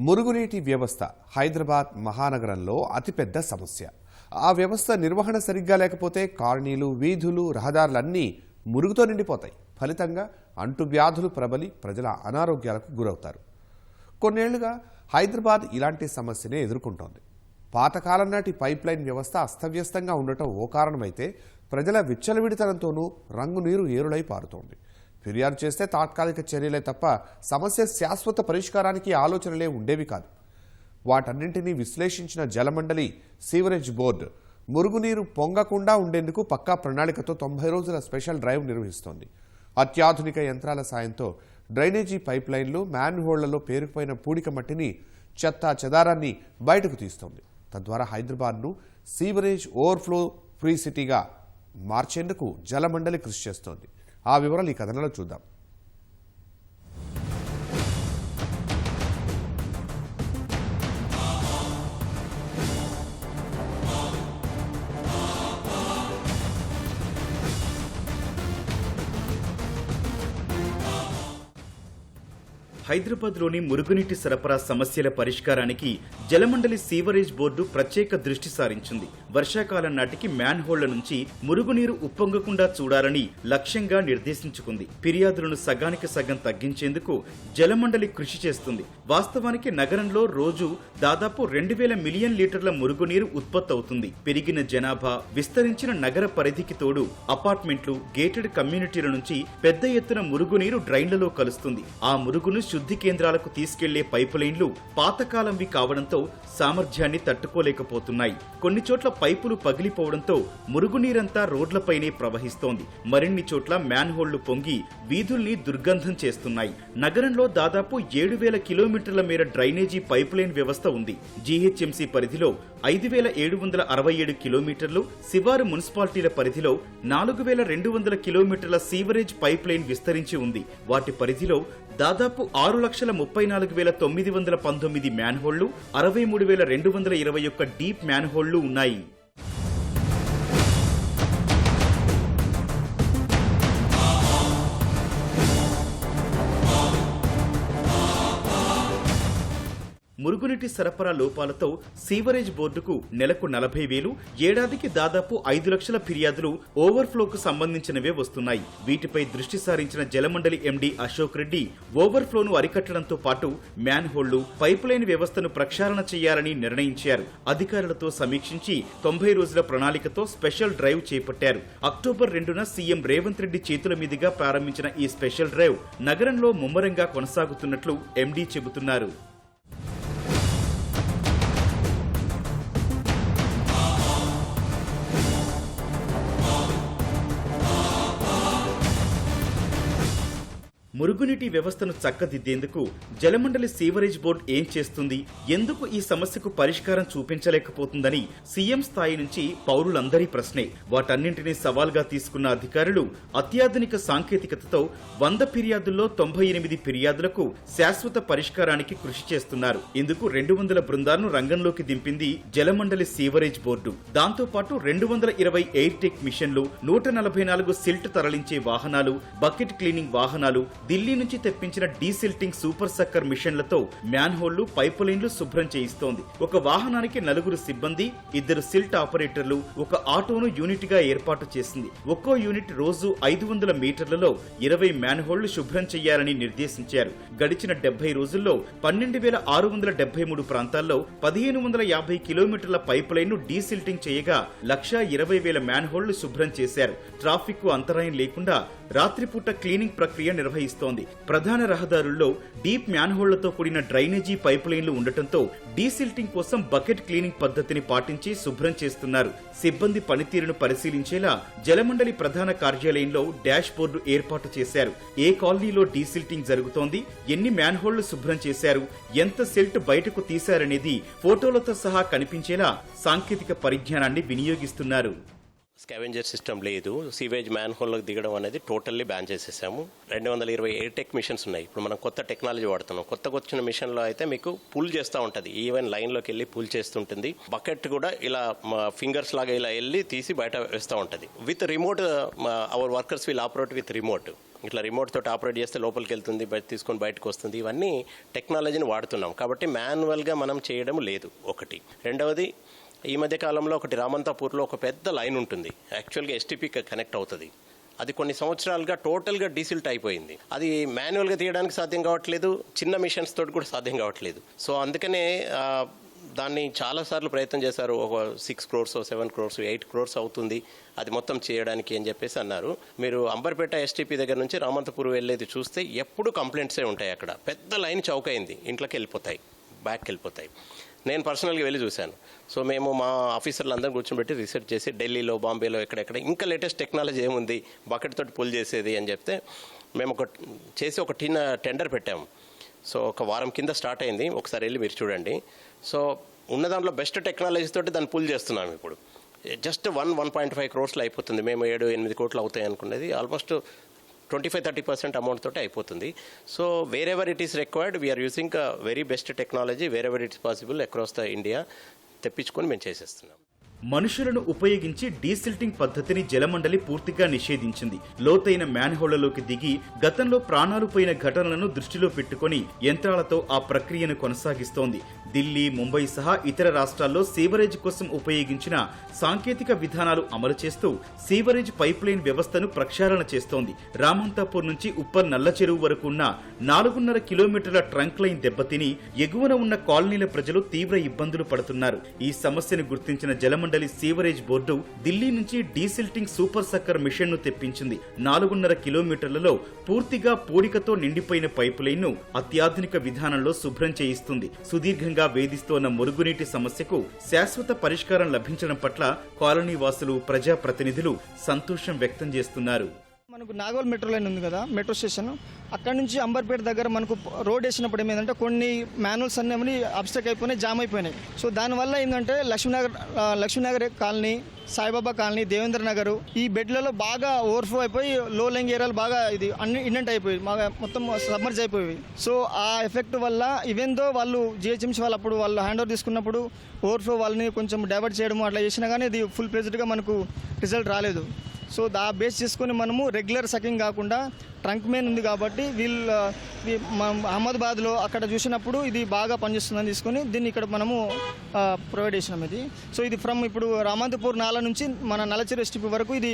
మురుగునీటి వ్యవస్థ హైదరాబాద్ మహానగరంలో అతిపెద్ద సమస్య. ఆ వ్యవస్థ నిర్వహణ సరిగ్గా లేకపోతే కాలనీలు వీధులు రహదారులన్నీ మురుగుతో నిండిపోతాయి. ఫలితంగా అంటువ్యాధులు ప్రబలి ప్రజల అనారోగ్యాలకు గురవుతారు. కొన్నేళ్ళుగా హైదరాబాద్ ఇలాంటి సమస్యనే ఎదుర్కొంటోంది. పాతకాలం నాటి పైప్లైన్ వ్యవస్థ అస్తవ్యస్తంగా ఉండటం ఓ కారణమైతే ప్రజల విచ్చలవిడితనంతోనూ రంగునీరు ఏరులై పారుతోంది. ఫిర్యాదు చేస్తే తాత్కాలిక చర్యలే తప్ప సమస్య శాశ్వత పరిష్కారానికి ఆలోచనలే ఉండేవి కాదు. వాటన్నింటినీ విశ్లేషించిన జలమండలి సీవరేజ్ బోర్డు మురుగునీరు పొంగకుండా ఉండేందుకు పక్కా ప్రణాళికతో తొంభై రోజుల స్పెషల్ డ్రైవ్ నిర్వహిస్తోంది. అత్యాధునిక యంత్రాల సాయంతో డ్రైనేజీ పైప్ లైన్లు మ్యాన్ హోళ్ళలో పేరుకుపోయిన పూడిక మట్టిని చెత్త చెదారాన్ని బయటకు తీస్తోంది. తద్వారా హైదరాబాద్ను సీవరేజ్ ఓవర్ఫ్లో ఫ్రీ సిటీగా మార్చేందుకు జలమండలి కృషి చేస్తోంది. ఆ వివరాలు ఈ కథనంలో చూద్దాం. హైదరాబాద్లోని మురుగునీటి సరఫరా సమస్యల పరిష్కారానికి జలమండలి సీవరేజ్ బోర్డు ప్రత్యేక దృష్టి సారించింది. వర్షాకాలం నాటికి మ్యాన్ హోళ్ళ నుంచి మురుగునీరు ఉప్పొంగకుండా చూడాలని లక్ష్యంగా నిర్దేశించుకుంది. ఫిర్యాదులను సగానికి సగం తగ్గించేందుకు జలమండలి కృషి చేస్తుంది. వాస్తవానికి నగరంలో రోజు దాదాపు రెండు వేల మిలియన్ లీటర్ల మురుగునీరు ఉత్పత్తి అవుతుంది పెరిగిన జనాభా విస్తరించిన నగర పరిధికి తోడు అపార్ట్మెంట్లు గేటెడ్ కమ్యూనిటీల నుంచి పెద్ద ఎత్తున మురుగునీరు డ్రైన్లలో కలుస్తుంది. ఆ మురుగును శుద్ధి కేంద్రాలకు తీసుకెళ్ళే పైపు లైన్లు పాతకాలంవి కావడంతో సామర్థ్యాన్ని తట్టుకోలేకపోతున్నాయి. కొన్ని చోట్ల పైపులు పగిలిపోవడంతో మురుగునీరంతా రోడ్లపైనే ప్రవహిస్తోంది. మరిన్ని చోట్ల మ్యాన్హోళ్ళు పొంగి వీధుల్ని దుర్గంధం చేస్తున్నాయి. నగరంలో దాదాపు ఏడు వేల కిలోమీటర్ల మేర డ్రైనేజీ పైప్ లైన్ వ్యవస్థ ఉంది. జీహెచ్ఎంసీ పరిధిలో ఐదు వేల ఏడు వందల అరవై ఏడు కిలోమీటర్లు శివారు మున్సిపాలిటీల పరిధిలో నాలుగు వేల రెండు వందల కిలోమీటర్ల సీవరేజ్ పైప్ లైన్ విస్తరించి ఉంది. వాటి పరిధిలో దాదాపు ఆరు లక్షల ముప్పై నాలుగు వేల తొమ్మిది వందల పంతొమ్మిది మ్యాన్హోళ్ళు అరవై మూడు వేల రెండు వందల ఇరవై ఒక్క డీప్ మ్యాన్హోళ్ళు ఉన్నాయి. మురుగునీటి సరఫరా లోపాలతో సీవరేజ్ బోర్డుకు నెలకు నలభై వేలు ఏడాదికి దాదాపు ఐదు లక్షల ఫిర్యాదులు ఓవర్ఫ్లోకు సంబంధించినవే వస్తున్నాయి. వీటిపై దృష్టి సారించిన జలమండలి ఎండీ అశోక్ రెడ్డి ఓవర్ఫ్లోను అరికట్టడంతో పాటు మ్యాన్ హోళ్ళు పైప్ లైన్ వ్యవస్థను ప్రక్షాళన చేయాలని నిర్ణయించారు. అధికారులతో సమీక్షించి తొంభై రోజుల ప్రణాళికతో స్పెషల్ డ్రైవ్ చేపట్టారు. అక్టోబర్ రెండున సీఎం రేవంత్ రెడ్డి చేతుల మీదుగా ప్రారంభించిన ఈ స్పెషల్ డ్రైవ్ నగరంలో ముమ్మరంగా కొనసాగుతున్నట్లు ఎండీ చెబుతున్నారు. మురుగునీటి వ్యవస్థను చక్కదిద్దేందుకు జలమండలి సీవరేజ్ బోర్డు ఏం చేస్తుంది? ఎందుకు ఈ సమస్యకు పరిష్కారం చూపించలేకపోతుందని సీఎం స్థాయి నుంచి పౌరులందరి ప్రశ్నే. వాటన్నింటినీ సవాల్గా తీసుకున్న అధికారులు అత్యాధునిక సాంకేతికతతో వంద ఫిర్యాదుల్లో తొంభై ఎనిమిది ఫిర్యాదులకు శాశ్వత పరిష్కారానికి కృషి చేస్తున్నారు. ఇందుకు రెండు వందల బృందాలను రంగంలోకి దింపింది జలమండలి సీవరేజ్ బోర్డు. దాంతో పాటు రెండు వందల ఇరవై ఎయిర్ టెక్ మిషన్లు నూట నలభై నాలుగు సిల్ట్ తరలించే వాహనాలు బకెట్ క్లీనింగ్ వాహనాలు ఢిల్లీ నుంచి తెప్పించిన డీసిల్టింగ్ సూపర్ సక్కర్ మిషన్లతో మ్యాన్ హోళ్ళు పైపు లైన్లు శుభ్రం చేయిస్తోంది. ఒక వాహనానికి నలుగురు సిబ్బంది ఇద్దరు సిల్ట్ ఆపరేటర్లు ఒక ఆటోను యూనిట్గా ఏర్పాటు చేసింది. ఒక్కో యూనిట్ రోజు ఐదు వందల మీటర్లలో ఇరవై మ్యాన్ శుభ్రం చేయాలని నిర్దేశించారు. గడిచిన డెబ్బై రోజుల్లో పన్నెండు వేల ఆరు వందల డెబ్బై మూడు ప్రాంతాల్లో పదిహేను వందల యాభై కిలోమీటర్ల పైపు డీసిల్టింగ్ చేయగా లక్షా ఇరవై వేల మ్యాన్హోళ్ళు శుభ్రం చేశారు. ట్రాఫిక్కు అంతరాయం లేకుండా రాత్రిపూట క్లీనింగ్ ప్రక్రియ నిర్వహిస్తోంది. ప్రధాన రహదారుల్లో డీప్ మ్యాన్హోళ్ళతో కూడిన డ్రైనేజీ పైప్ లైన్లు ఉండటంతో డీసిల్టింగ్ కోసం బకెట్ క్లీనింగ్ పద్ధతిని పాటించి శుభ్రం చేస్తున్నారు. సిబ్బంది పనితీరును పరిశీలించేలా జలమండలి ప్రధాన కార్యాలయంలో డాష్ బోర్డు ఏర్పాటు చేశారు. ఏ కాలనీలో డీసిల్టింగ్ జరుగుతోంది? ఎన్ని మ్యాన్హోళ్ళు శుభ్రం చేశారు? ఎంత సిల్ట్ బయటకు తీశారనేది ఫోటోలతో సహా కనిపించేలా సాంకేతిక పరిజ్ఞానాన్ని వినియోగిస్తున్నారు. స్కావెంజర్ సిస్టమ్ లేదు. సీవేజ్ మ్యాన్ హోల్లోకి దిగడం అనేది టోటల్లీ బ్యాన్ చేసేసాము. రెండు వందల ఇరవై ఎయిర్ టెక్ మిషన్స్ ఉన్నాయి. ఇప్పుడు మనం కొత్త టెక్నాలజీ వాడుతున్నాం. కొత్తగా వచ్చిన మిషన్లో అయితే మీకు పుల్ చేస్తూ ఉంటుంది. ఈవెన్ లైన్లోకి వెళ్ళి పుల్ చేస్తుంటుంది. బకెట్ కూడా ఇలా ఫింగర్స్ లాగా ఇలా వెళ్ళి తీసి బయట వేస్తూ ఉంటుంది. With remote our workers will operate with remote ఇట్లా రిమోట్ తోటి ఆపరేట్ చేస్తే లోపలికి వెళ్తుంది బయట తీసుకొని బయటకు వస్తుంది. ఇవన్నీ టెక్నాలజీని వాడుతున్నాం. కాబట్టి మాన్యువల్గా మనం చేయడం లేదు ఒకటి. రెండవది ఈ మధ్య కాలంలో ఒకటి రామంతాపూర్లో ఒక పెద్ద లైన్ ఉంటుంది. యాక్చువల్గా ఎస్టీపీకి కనెక్ట్ అవుతుంది. అది కొన్ని సంవత్సరాలుగా టోటల్గా డీసిల్ట్ అయిపోయింది. అది మాన్యువల్గా తీయడానికి సాధ్యం కావట్లేదు చిన్న మిషన్స్ తోటి కూడా సాధ్యం కావట్లేదు. సో అందుకనే దాన్ని చాలాసార్లు ప్రయత్నం చేశారు. ఒక six crores seven crores eight crores అవుతుంది. అది మొత్తం చేయడానికి అని చెప్పేసి అన్నారు. మీరు అంబర్పేట ఎస్టీపీ దగ్గర నుంచి రామంతపూర్ వెళ్ళేది చూస్తే ఎప్పుడు కంప్లైంట్సే ఉంటాయి అక్కడ. పెద్ద లైన్ చౌకైంది. ఇంట్లోకి వెళ్ళిపోతాయి. బ్యాక్కి వెళ్ళిపోతాయి. నేను పర్సనల్గా వెళ్ళి చూశాను. సో మేము మా ఆఫీసర్లు అందరం కూర్చోబెట్టి రీసెర్చ్ చేసి ఢిల్లీలో బాంబేలో ఎక్కడెక్కడ ఇంకా లేటెస్ట్ టెక్నాలజీ ఏముంది బకెట్ తోటి పుల్ చేసేది అని చెప్తే మేము ఒక చేసి ఒక టిన్న టెండర్ పెట్టాము. సో ఒక వారం కింద స్టార్ట్ అయింది. ఒకసారి వెళ్ళి మీరు చూడండి. సో ఉన్న దాంట్లో బెస్ట్ టెక్నాలజీ తోటి దాన్ని పుల్ చేస్తున్నాం ఇప్పుడు. Just one one point five క్రోర్స్లో అయిపోతుంది. మేము ఏడు ఎనిమిది కోట్లు అవుతాయి అనుకునేది. Almost twenty five thirty percent amount తోటి అయిపోతుంది. So wherever it is required we're using very best technology wherever it's possible across the India తెప్పించుకొని మేము చేసేస్తున్నాం. మనుషులను ఉపయోగించి డీసిల్టింగ్ పద్ధతిని జలమండలి పూర్తిగా నిషేధించింది. లోతైన మ్యాన్హోళ్ళలోకి దిగి గతంలో ప్రాణాలు పోయిన ఘటనలను దృష్టిలో పెట్టుకుని యంత్రాలతో ఆ ప్రక్రియను కొనసాగిస్తోంది. ఢిల్లీ ముంబై సహా ఇతర రాష్ట్రాల్లో సీవరేజ్ కోసం ఉపయోగించిన సాంకేతిక విధానాలు అమలు చేస్తూ సీవరేజ్ పైప్లైన్ వ్యవస్థను ప్రక్షాళన చేస్తోంది. రామంతాపూర్ నుంచి ఉప్పర్ నల్ల చెరువు వరకు ఉన్న నాలుగున్నర కిలోమీటర్ల ట్రంక్ లైన్ దెబ్బతిని ఎగువన ఉన్న కాలనీల ప్రజలు తీవ్ర ఇబ్బందులు పడుతున్నారు. ఈ సమస్యను గుర్తించిన జలమండలి సీవరేజ్ బోర్డు ఢిల్లీ నుంచి డీసిల్టింగ్ సూపర్ సక్కర్ మిషన్ను తెప్పించింది. నాలుగున్నర కిలోమీటర్లలో పూర్తిగా పూడికతో నిండిపోయిన పైపు లైన్ను అత్యాధునిక విధానంలో శుభ్రం చేయిస్తుంది. సుదీర్ఘంగా వేధిస్తోన్న మురుగునీటి సమస్యకు శాశ్వత పరిష్కారం లభించడం పట్ల కాలనీ వాసులు ప్రజాప్రతినిధులు సంతోషం వ్యక్తం చేస్తున్నారు. మనకు నాగోల్ మెట్రో లైన్ ఉంది కదా మెట్రో స్టేషన్. అక్కడ నుంచి అంబర్పేట దగ్గర మనకు రోడ్ వేసినప్పుడు ఏమైందంటే కొన్ని మాన్యువల్స్ అన్నీ అబ్స్టక్ అయిపోయినాయి జామ్ అయిపోయినాయి. సో దానివల్ల ఏంటంటే లక్ష్మీనగర్ లక్ష్మీనగర్ కాలనీ సాయిబాబా కాలనీ దేవేంద్ర నగర్ ఈ బెడ్లలో బాగా ఓవర్ఫ్లో అయిపోయి లో లెంగ్ ఏరియాలు బాగా ఇది అన్ని ఇండెంట్ అయిపోయి బాగా మొత్తం సబ్మర్జ్ అయిపోయి సో ఆ ఎఫెక్ట్ వల్ల ఈవెన్ వాళ్ళు జిహెచ్ఎంసీ వాళ్ళు అప్పుడు వాళ్ళు హ్యాండ్ ఓవర్ తీసుకున్నప్పుడు ఓవర్ఫ్లో వాళ్ళని కొంచెం డైవర్ట్ చేయడం అట్లా చేసినా కానీ ఇది ఫుల్ ప్లేజ్డ్గా మనకు రిజల్ట్ రాలేదు. సో దా బేస్ చేసుకొని మనము రెగ్యులర్ సకింగ్ కాకుండా ట్రంక్ మెయిన్ ఉంది కాబట్టి వీళ్ళు అహ్మదాబాద్లో అక్కడ చూసినప్పుడు ఇది బాగా పనిచేస్తుందని తీసుకొని దీన్ని ఇక్కడ మనము ప్రొవైడ్ చేసినాం ఇది. సో ఇది ఫ్రమ్ ఇప్పుడు రామంతపూర్ నాల నుంచి మన నలచిరి ఎస్టిపి వరకు ఇది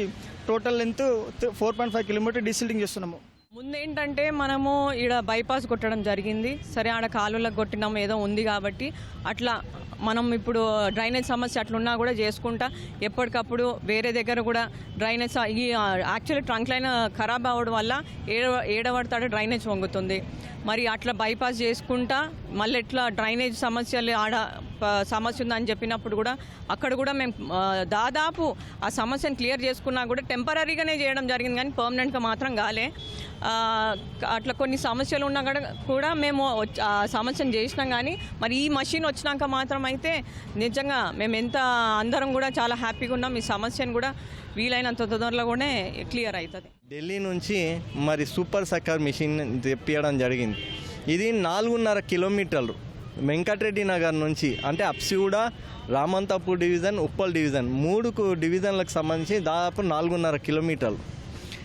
total length four point five kilometre desilting చేస్తున్నాము. ముందేంటంటే మనము ఈడ బైపాస్ కొట్టడం జరిగింది. సరే ఆడ కాలువలకు కొట్టినాం ఏదో ఉంది కాబట్టి. అట్లా మనం ఇప్పుడు డ్రైనేజ్ సమస్య అట్లున్నా కూడా చేసుకుంటా. ఎప్పటికప్పుడు వేరే దగ్గర కూడా డ్రైనేజ్ ఈ యాక్చువల్లీ ట్రంక్ లైన్ ఖరాబ్ అవ్వడం వల్ల ఏడ ఏడబడతాడు డ్రైనేజ్ వంగుతుంది. మరి అట్లా బైపాస్ చేసుకుంటా మళ్ళీ ఎట్లా డ్రైనేజ్ సమస్యలు ఆడ సమస్య ఉందని చెప్పినప్పుడు కూడా అక్కడ కూడా మేము దాదాపు ఆ సమస్యను క్లియర్ చేసుకున్నా కూడా టెంపరీగానే చేయడం జరిగింది. కానీ పర్మనెంట్గా మాత్రం కాలే. అట్లా కొన్ని సమస్యలు ఉన్నా కూడా కూడా మేము వచ్చి- ఆ సమస్యను చేసినాం కానీ మరి ఈ మషిన్ వచ్చినాక మాత్రం అయితే నిజంగా మేము ఎంత అందరం కూడా చాలా హ్యాపీగా ఉన్నాం. ఈ సమస్యను కూడా వీలైనంత తొందరలోనే క్లియర్ అవుతుంది. ఢిల్లీ నుంచి మరి సూపర్ సక్కర్ మిషన్ తెప్పియడం జరిగింది. ఇది నాలుగున్నర కిలోమీటర్లు. వెంకటరెడ్డి నగర్ నుంచి అంటే అప్సిగూడ రామంతాపూర్ డివిజన్ ఉప్పల్ డివిజన్ మూడు డివిజన్లకు సంబంధించి దాదాపు నాలుగున్నర కిలోమీటర్లు.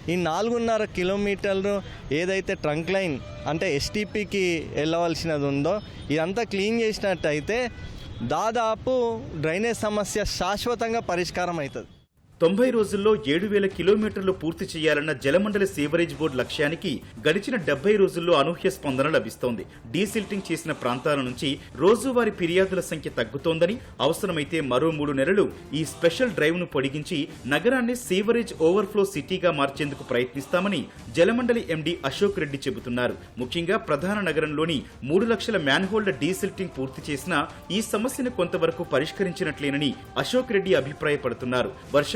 ఈ నాలుగున్నర కిలోమీటర్లు ఏదైతే ట్రంక్ లైన్ అంటే ఎస్టీపీకి వెళ్ళవలసినది ఉందో ఇదంతా క్లీన్ చేసినట్టయితే దాదాపు డ్రైనేజ్ సమస్య శాశ్వతంగా పరిష్కారం అవుతుంది తొంభై రోజుల్లో ఏడు వేల కిలోమీటర్లు పూర్తి చేయాలన్న జలమండలి సీవరేజ్ బోర్డు లక్ష్యానికి గడిచిన డెబ్బై రోజుల్లో అనూహ్య స్పందన లభిస్తోంది. డీసిల్టింగ్ చేసిన ప్రాంతాల నుంచి రోజువారీ ఫిర్యాదుల సంఖ్య తగ్గుతోందని అవసరమైతే మరో మూడు నెలలు ఈ స్పెషల్ డ్రైవ్ను పొడిగించి నగరాన్ని సీవరేజ్ ఓవర్ఫ్లో సిటీగా మార్చేందుకు ప్రయత్నిస్తామని జలమండలి ఎండీ అశోక్ రెడ్డి చెబుతున్నారు. ముఖ్యంగా ప్రధాన నగరంలోని మూడు లక్షల మ్యాన్హోల్డ్ డీసిల్టింగ్ పూర్తి చేసినా ఈ సమస్యను కొంతవరకు పరిష్కరించినట్లేనని అశోక్ రెడ్డి అభిప్రాయపడుతున్నారు.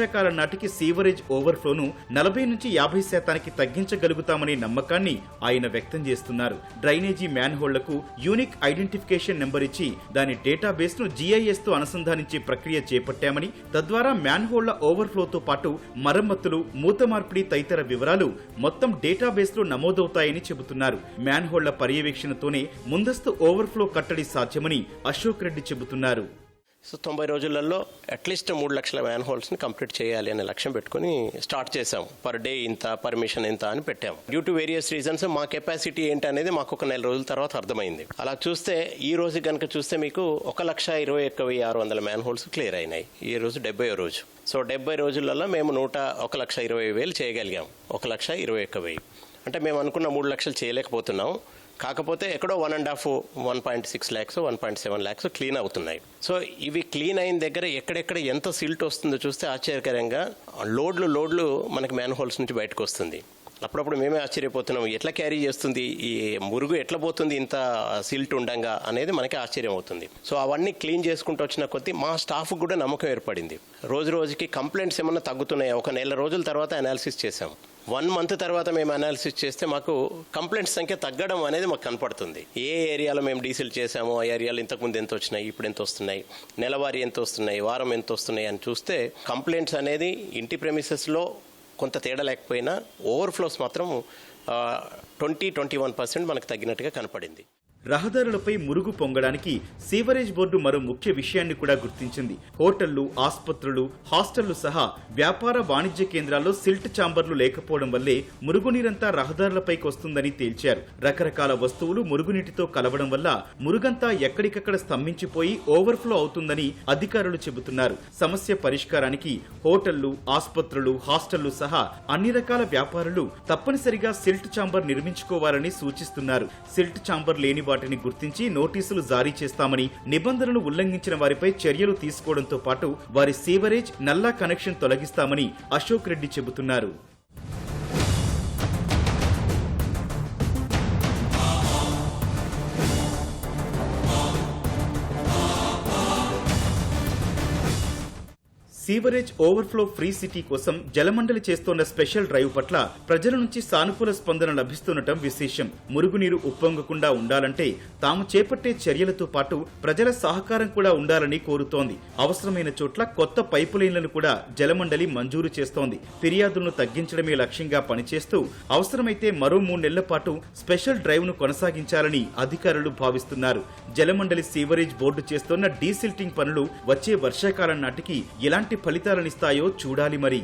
వర్షాకాల నాటికి సీవరేజ్ ఓవర్ఫ్లోను నలభై నుంచి యాభై శాతానికి తగ్గించగలుగుతామనే నమ్మకాన్ని ఆయన వ్యక్తం చేస్తున్నారు. డ్రైనేజీ మ్యాన్హోళ్ళకు యూనిక్ ఐడెంటిఫికేషన్ నెంబర్ ఇచ్చి దాని డేటాబేస్ను జీఐఎస్తో అనుసంధానించే ప్రక్రియ చేపట్టామని తద్వారా మ్యాన్హోళ్ళ ఓవర్ఫ్లోతో పాటు మరమ్మతులు మూత మార్పిడి తదితర వివరాలు మొత్తం డేటాబేస్లో నమోదవుతాయని చెబుతున్నారు. మ్యాన్హోళ్ళ పర్యవేక్షణతోనే ముందస్తు ఓవర్ఫ్లో కట్టడి సాధ్యమని అశోక్ రెడ్డి చెబుతున్నారు. సో తొంభై రోజులలో అట్లీస్ట్ మూడు లక్షల మ్యాన్ హోల్స్ని కంప్లీట్ చేయాలి అనే లక్ష్యం పెట్టుకుని స్టార్ట్ చేసాం పర్ డే ఇంత పర్మిషన్ ఇంత అని పెట్టాం డ్యూ టు వేరియస్ రీజన్స్ మా కెపాసిటీ ఏంటి అనేది మాకు ఒక నెల రోజుల తర్వాత అర్థమైంది. అలా చూస్తే ఈ రోజు కనుక చూస్తే మీకు ఒక లక్ష ఇరవై ఒక్క వెయ్యి ఆరు వందల మ్యాన్ హోల్స్ క్లియర్ అయినాయి. ఈ రోజు డెబ్బై రోజు. సో డెబ్బై రోజులలో మేము నూట ఒక లక్ష ఇరవై వేలు చేయగలిగాం ఒక లక్ష ఇరవై ఒక్క వెయ్యి. అంటే మేము అనుకున్న మూడు లక్షలు చేయలేకపోతున్నాం కాకపోతే ఎక్కడో one and half one point six lakhs one point seven lakhs clean అవుతున్నాయి. సో ఇవి క్లీన్ అయిన దగ్గర ఎక్కడెక్కడ ఎంత సిల్ట్ వస్తుందో చూస్తే ఆశ్చర్యకరంగా లోడ్లు లోడ్లు మనకి మ్యాన్ హోల్స్ నుంచి బయటకు వస్తుంది. అప్పుడప్పుడు మేమే ఆశ్చర్యపోతున్నాం ఎట్లా క్యారీ చేస్తుంది ఈ మురుగు ఎట్లా పోతుంది ఇంత సిల్ట్ ఉండంగా అనేది మనకి ఆశ్చర్యం అవుతుంది. సో అవన్నీ క్లీన్ చేసుకుంటూ వచ్చిన కొద్దీ మా స్టాఫ్ కూడా నమ్మకం ఏర్పడింది. రోజు రోజుకి కంప్లైంట్స్ ఏమన్నా తగ్గుతున్నాయి? ఒక నెల రోజుల తర్వాత అనాలిసిస్ చేసాం వన్ మంత్ తర్వాత మేము అనాలిసిస్ చేస్తే మాకు కంప్లైంట్స్ సంఖ్య తగ్గడం అనేది మాకు కనపడుతుంది. ఏ ఏరియాలో మేము డీజిల్ చేసామో ఆ ఏరియాలో ఇంతకుముందు ఎంత వచ్చినాయి ఇప్పుడు ఎంత వస్తున్నాయి నెలవారీ ఎంత వస్తున్నాయి వారం ఎంత వస్తున్నాయి అని చూస్తే కంప్లైంట్స్ అనేది ఇంటి ప్రెమిసెస్లో కొంత తేడా లేకపోయినా ఓవర్ఫ్లోస్ మాత్రం ట్వంటీ ట్వంటీ వన్ పర్సెంట్ మనకు తగ్గినట్టుగా కనపడింది. రహదారులపై మురుగు పొంగడానికి సీవరేజ్ బోర్డు మరో ముఖ్య విషయాన్ని కూడా గుర్తించింది. హోటళ్ళు ఆసుపత్రులు హాస్టళ్ళు సహా వ్యాపార వాణిజ్య కేంద్రాల్లో సిల్ట్ చాంబర్లు లేకపోవడం వల్లే మురుగునీరంతా రహదారులపైకి వస్తుందని తేల్చారు. రకరకాల వస్తువులు మురుగునీటితో కలవడం వల్ల మురుగంతా ఎక్కడికక్కడ స్తంభించిపోయి ఓవర్ఫ్లో అవుతుందని అధికారులు చెబుతున్నారు. సమస్య పరిష్కారానికి హోటళ్ళు ఆసుపత్రులు హాస్టళ్ళు సహా అన్ని రకాల వ్యాపారులు తప్పనిసరిగా సిల్ట్ చాంబర్ నిర్మించుకోవాలని సూచిస్తున్నారు. సిల్ట్ చాంబర్ లేని వాటిని గుర్తించి నోటీసులు జారీ చేస్తామని నిబంధనలు ఉల్లంఘించిన వారిపై చర్యలు తీసుకోవడంతో పాటు వారి సీవరేజ్ నల్లా కనెక్షన్ తొలగిస్తామని అశోక్ రెడ్డి చెబుతున్నారు. సీవరేజ్ ఓవర్ఫ్లో ఫ్రీ సిటీ కోసం జలమండలి చేస్తోన్న స్పెషల్ డ్రైవ్ పట్ల ప్రజల నుంచి సానుకూల స్పందన లభిస్తుండటం విశేషం. మురుగునీరు ఉప్పొంగకుండా ఉండాలంటే తాము చేపట్టే చర్యలతో పాటు ప్రజల సహకారం కూడా ఉండాలని కోరుతోంది. అవసరమైన చోట్ల కొత్త పైపు లైన్లను కూడా జలమండలి మంజూరు చేస్తోంది. ఫిర్యాదులను తగ్గించడమే లక్ష్యంగా పనిచేస్తూ అవసరమైతే మరో మూడు నెలల పాటు స్పెషల్ డ్రైవ్ను కొనసాగించాలని అధికారులు భావిస్తున్నారు. జలమండలి సీవరేజ్ బోర్డు చేస్తోన్న డీసిల్టింగ్ పనులు వచ్చే వర్షాకాలం నాటికి ఎలాంటి ఫలితాలనిస్తాయో చూడాలి మరి.